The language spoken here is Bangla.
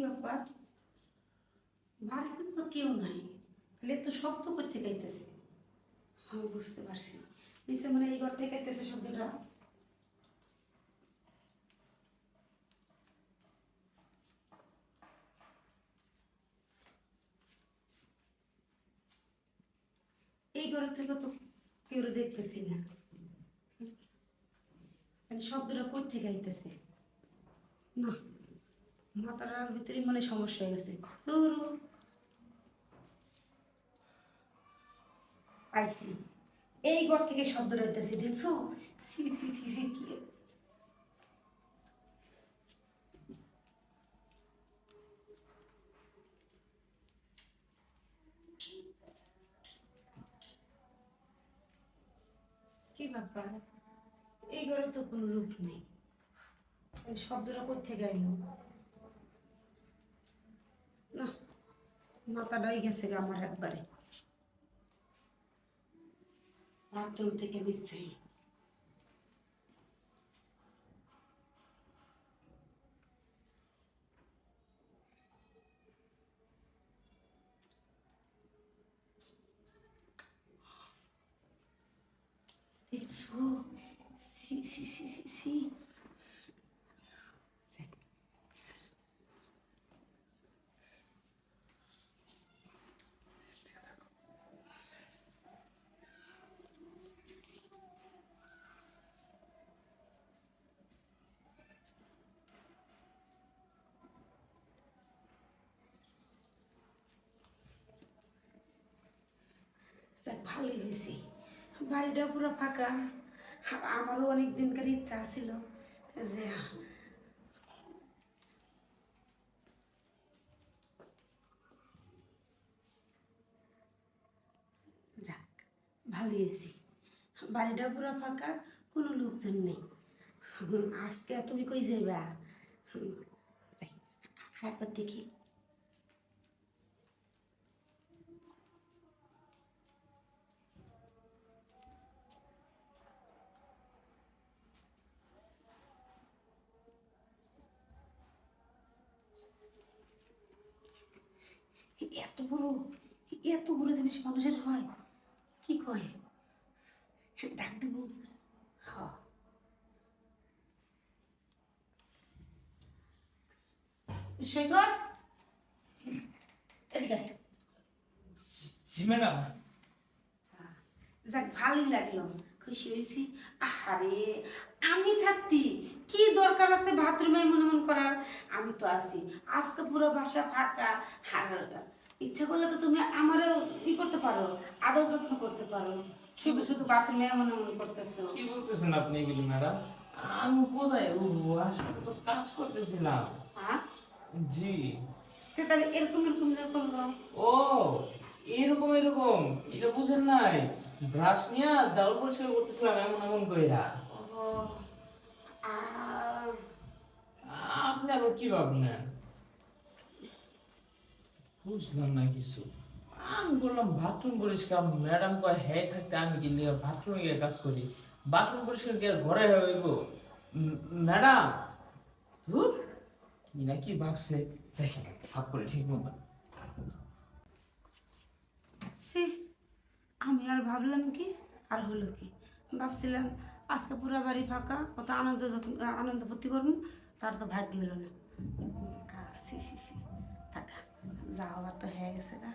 ব্যাপার বাড়িতে তো কেউ নাই। তাহলে তো শব্দ করতে গাইতেছে। আমি বুঝতে পারছি। নিচে মানে এই ঘর থেকে গাইতেছে শব্দটা। এই ঘর থেকে তো কেউ দেখতেছি না। মানে শব্দটা কোথা থেকে আইতেছে? না। মাথাটার ভিতরে মানে সমস্যা হয়ে গেছে। তোর পাইছি এই ঘর থেকে শব্দ রইতেছে, দেখছ? কি? ব্যাপার? এই ঘরে তো কোনো রূপ নেই। শব্দটা কোথা থেকে আইলো না মাথাটাই গেছে আমার একবারে। বাথরুম থেকে সি। যাক, ভালোই হয়েছে। বাড়িটা পুরো ফাঁকা। আর আমারও অনেক দিনকার ইচ্ছা ছিল যে যাক, ভালোই হয়েছে। বাড়িটা পুরো ফাঁকা, কোনো লোকজন নেই। আজকে তুমি কই যাইবা? একবার দেখি। এত বড়? এত বড় জিনিস মানুষের হয়? কি কয়? ডাক দেব। সৈকত? এদিকে জি ম্যাডাম। যাক ভালোই লাগল। খুশি হয়েছি। আহারে আমি থাকতি। কি দরকার আছে বাথরুমে মনে মন করার? আমি তো আছি। আজকে পুরো বাসা ফাঁকা আর ইচ্ছা করলে তো তুমি আমারও ই করতে পারো আদর যত্ন করতে পারো। শুধু শুধু বাথরুমে মনে মনে করতেছো। কি বলতেছেন আপনি এগুলি ম্যাডাম? আমি কোথায় ও আসলে তো কাজ করতেছিলাম। হ্যাঁ? জি। তাহলে এরকম এরকম যে করল ও এরকম এরকম। এটা বুঝেন নাই। ব্রাশ নিয়ে দাউল পরিষ্কার করতেছিলাম এমন এমন কইরা। ও কি ভাবলেন বুঝলাম না কিছু। আমি বললাম বাথরুম পরিষ্কার। ম্যাডাম কয় হ্যাঁ থাকতে আমি বাথরুমে গিয়ে কাজ করি। বাথরুম পরিষ্কার আর ঘরে ম্যাডাম, ধুর, কি না কি ভাবছে। সাফ করে ঠিক মতো। সে আমি আর ভাবলাম কি, আর হলো কি? ভাবছিলাম, আজকে পুরো বাড়ি ফাঁকা, কত আনন্দ আনন্দ ফুর্তি করুন তার তো ভাগ্য হলো না। সি সি সি। থাকা, যা হবার তো হয়ে গেছে গা।